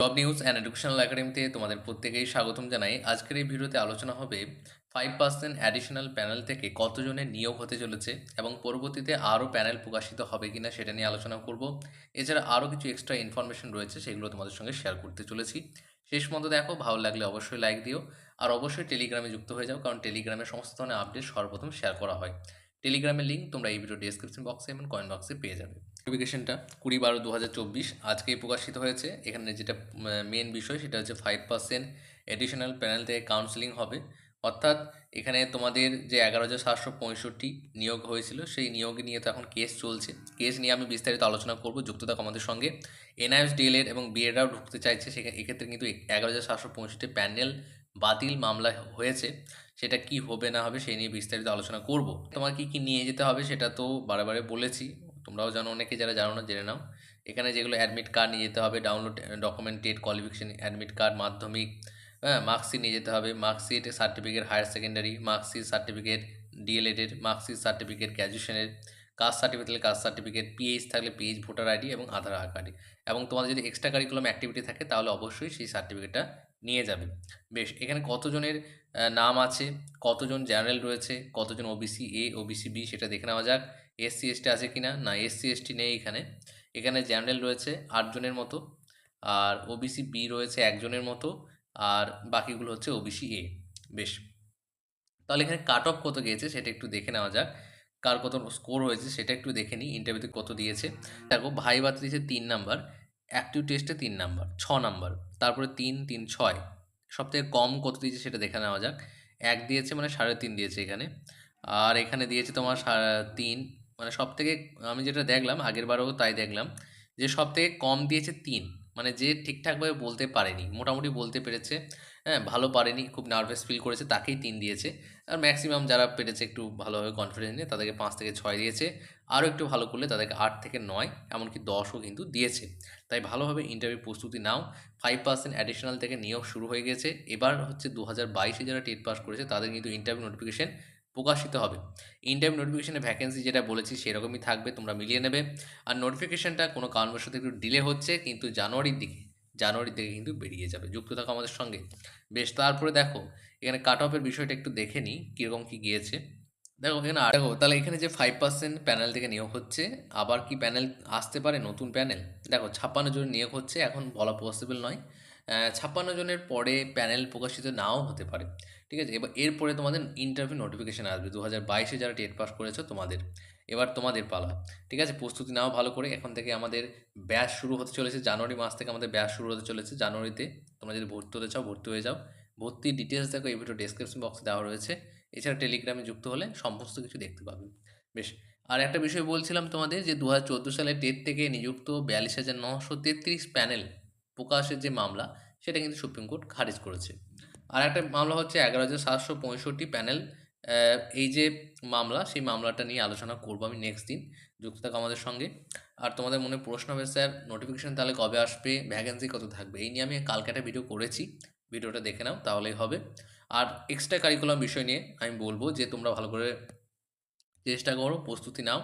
Job news and educational একাডেমিতে তোমাদের প্রত্যেকেই স্বাগতম জানাই। আজকের এই ভিডিওতে আলোচনা হবে ফাইভ পার্সেন্ট অ্যাডিশনাল প্যানেল থেকে কতজনের নিয়োগ হতে চলেছে এবং পরবর্তীতে আরও প্যানেল প্রকাশিত হবে কিনা সেটা নিয়ে আলোচনা করব। এছাড়া আরও কিছু এক্সট্রা ইনফরমেশন রয়েছে সেগুলো তোমাদের সঙ্গে শেয়ার করতে চলেছি। শেষ মতো দেখো, ভালো লাগলে অবশ্যই লাইক দিও। আর অবশ্যই টেলিগ্রামে যুক্ত হয়ে যাও, কারণ টেলিগ্রামে সমস্ত ধরনের আপডেট সর্বপ্রথম শেয়ার করা হয়। টেলিগ্রামের লিঙ্ক তোমরা এই ভিডিও ডিসক্রিপশন বক্সে এবং কমেন্ট বক্সে পেয়ে যাবে। নোটিফিকেশনটা কুড়ি বারো দু হাজার চব্বিশ আজকেই প্রকাশিত হয়েছে। এখানে যেটা মেন বিষয় সেটা হচ্ছে ফাইভ পার্সেন্ট এডিশনাল প্যানেল থেকে কাউন্সেলিং হবে। অর্থাৎ এখানে তোমাদের যে এগারো হাজার সাতশো পঁয়ষট্টি নিয়োগ হয়েছিল, সেই নিয়োগ নিয়ে তো এখন কেস চলছে। কেস নিয়ে আমি বিস্তারিত আলোচনা করব, যুক্ত থাকো আমাদের সঙ্গে। এনআইএস ডিএলএড এবং বিএডরাও ঢুকতে চাইছে সেখানে এক্ষেত্রে কিন্তু এগারো হাজার সাতশো পঁয়ষট্টি প্যানেল বাতিল মামলা হয়েছে। সেটা কি হবে না হবে, সেই নিয়ে বিস্তারিত আলোচনা করব। তোমার কি কি নিয়ে যেতে হবে, সেটা তো বারে বারে বলেছি। তোমরাও জানো, অনেকে যারা জানো না, জেনে নাও। এখানে যেগুলো অ্যাডমিট কার্ড নিয়ে যেতে হবে download documented qualification admit card মাধ্যমিক হ্যাঁ মার্কশিট নিয়ে যেতে হবে। Marksheet certificate higher secondary marksheet certificate ডিএলএডের marksheet certificate গ্র্যাজুয়েশনের কাস্ট সার্টিফিকেট থাকলে কাস্ট সার্টিফিকেট পিএইচ থাকলে পিএইচ ভোটার আইডি এবং আধার কার্ড এবং তোমাদের যদি এক্সট্রা কারিকুলাম অ্যাক্টিভিটি থাকে, তাহলে অবশ্যই সেই সার্টিফিকেটটা নিয়ে যাবে। বেশ, এখানে কতজনের নাম আছে, কতজন জেনারেল রয়েছে, কতজন ওবিসি এ ওবিসি বি সেটা দেখে নেওয়া যাক এসসি এসটি আছে কি না না এসসি এসটি নেই এখানে। এখানে জেনারেল রয়েছে আটজনের মতো, আর ওবিসি বি রয়েছে একজনের মতো, আর বাকিগুলো হচ্ছে ওবিসি এ বেশ, তাহলে এখানে কাট অফ কত গিয়েছে সেটা একটু দেখে নেওয়া যাক। কার কত স্কোর হয়েছে সেটা একটু দেখে নিই ইন্টারভিউতে কত দিয়েছে। দেখো, ভাই বাতে দিয়েছে তিন নাম্বার অ্যাক্টিভ টেস্টে তিন নাম্বার ছ নাম্বার তারপরে তিন তিন, ছয়। সবথেকে কম কত দিয়েছে সেটা দেখে নেওয়া যাক। এক দিয়েছে মানে সাড়ে তিন দিয়েছে এখানে। আর এখানে দিয়েছে তোমার তিন। মানে সব থেকে আমি যেটা দেখলাম, আগের বারেও তাই দেখলাম, যে সব থেকে কম দিয়েছে তিন। মানে যে ঠিকঠাকভাবে বলতে পারেনি, মোটামুটি বলতে পেরেছে হ্যাঁ ভালো পারেনি, খুব নার্ভাস ফিল করেছে, তাকেই তিন দিয়েছে। আর ম্যাক্সিমাম যারা পেরেছে একটু ভালোভাবে কনফিডেন্স নিয়ে, তাদেরকে পাঁচ থেকে ছয় দিয়েছে। আরও একটু ভালো করলে তাদেরকে আট থেকে নয়, এমনকি দশও কিন্তু দিয়েছে। তাই ভালোভাবে ইন্টারভিউ প্রস্তুতি নাও। ফাইভ পার্সেন্ট অ্যাডিশনাল থেকে নিয়োগ শুরু হয়ে গেছে। এবার হচ্ছে দু হাজার বাইশে যারা টেট পাস করেছে, তাদের কিন্তু ইন্টারভিউ নোটিফিকেশন প্রকাশিত হবে। ইন্টারভিউ নোটিফিকেশনের ভ্যাকেন্সি যেটা বলেছি, সেরকমই থাকবে, তোমরা মিলিয়ে নেবে। আর নোটিফিকেশনটা কোনো কারণবশত একটু ডিলে হচ্ছে, কিন্তু জানুয়ারির দিকে জানুয়ারির দিকে কিন্তু বেরিয়ে যাবে। যুক্ত থাকো আমাদের সঙ্গে। বেশ, তারপরে দেখো, এখানে কাট অফের বিষয়টা একটু দেখে নিই, কীরকম কী গিয়েছে। দেখো, এখানে আর দেখো, তাহলে এখানে যে ফাইভ পার্সেন্ট প্যানেল থেকে নিয়োগ হচ্ছে, আবার কি প্যানেল আসতে পারে? নতুন প্যানেল দেখো, ছাপ্পান্ন জন নিয়োগ হচ্ছে, এখন বলা পসিবল নয়। ছাপ্পান্ন জনের পরে প্যানেল প্রকাশিত নাও হতে পারে। ঠিক আছে? এবার এরপরে তোমাদের ইন্টারভিউ নোটিফিকেশান আসবে। দু হাজার বাইশে যারা টেট পাস করেছ তোমাদের, এবার তোমাদের পালা। ঠিক আছে? প্রস্তুতি নাও ভালো করে। এখন থেকে আমাদের ব্যাচ শুরু হতে চলেছে, জানুয়ারি মাস থেকে আমাদের ব্যাচ শুরু হতে চলেছে। জানুয়ারিতে তোমরা যদি ভর্তি হতে চাও, ভর্তি হয়ে যাও। ভর্তির ডিটেলস দেখো, এই ভিডিও ডিসক্রিপশন বক্সে দেওয়া রয়েছে। এছাড়া টেলিগ্রামে যুক্ত হলে সমস্ত কিছু দেখতে পাবে বেশ, আর একটা বিষয় বলছিলাম তোমাদের যে দু হাজার চোদ্দ সালে টেট থেকে নিযুক্ত বিয়াল্লিশ হাজার নশো তেত্রিশ প্যানেল প্রকাশের যে মামলা, সেটা কিন্তু সুপ্রিম কোর্ট খারিজ করেছে। আর একটা মামলা হচ্ছে এগারো হাজার সাতশো পঁয়ষট্টি প্যানেল এই যে মামলা, সেই মামলাটা নিয়ে আলোচনা করব আমি নেক্সট দিন, যুক্ত থাকো আমাদের সঙ্গে। আর তোমাদের মনে প্রশ্ন হবে, স্যার নোটিফিকেশান তাহলে কবে আসবে? ভ্যাকেন্সি কত থাকবে? এই নিয়ে আমি কালকে একটা ভিডিও করেছি। ভিডিওটা দেখে নাও, তাহলেই হবে। আর এক্সট্রা কারিকুলাম বিষয় নিয়ে আমি বলব যে, তোমরা ভালো করে চেষ্টা করো, প্রস্তুতি নাও।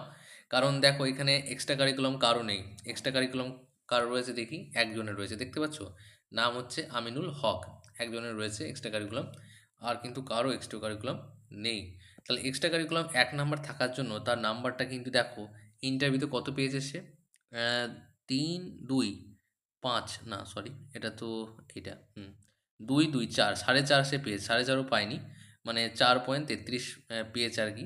কারণ দেখো, এখানে এক্সট্রা কারিকুলাম কারও নেই। এক্সট্রা কারিকুলাম কারও রয়েছে দেখি, একজনের রয়েছে। দেখতে পাচ্ছ? নাম হচ্ছে আমিনুল হক, একজনের রয়েছে এক্সট্রা কারিকুলাম আর কিন্তু কারও এক্সট্রা কারিকুলাম নেই। তাহলে এক্সট্রা কারিকুলাম এক নাম্বার থাকার জন্য, তার নাম্বারটা কিন্তু দেখো ইন্টারভিউতে কত পেয়েছে সে? তিন, দুই, পাঁচ, না সরি এটা তো, এটা, হুম। দুই দুই, চার, সাড়ে চার সে পেয়েছে, সাড়ে চারও পায়নি। মানে চার পয়েন্ট তেত্রিশ পেয়েছে আর কি।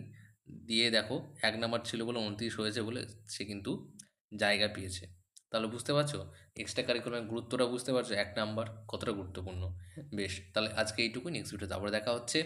দিয়ে দেখো, এক নাম্বার ছিল বলে উনত্রিশ হয়েছে বলে সে কিন্তু জায়গা পেয়েছে। তাহলে বুঝতে পারছ? এক্সট্রা কারিকুলামের গুরুত্বটা বুঝতে পারছ? এক নাম্বার কতটা গুরুত্বপূর্ণ? বেশ, তাহলে আজকে এইটুকুই নেক্সট ভিডিওতে আবার দেখা হচ্ছে।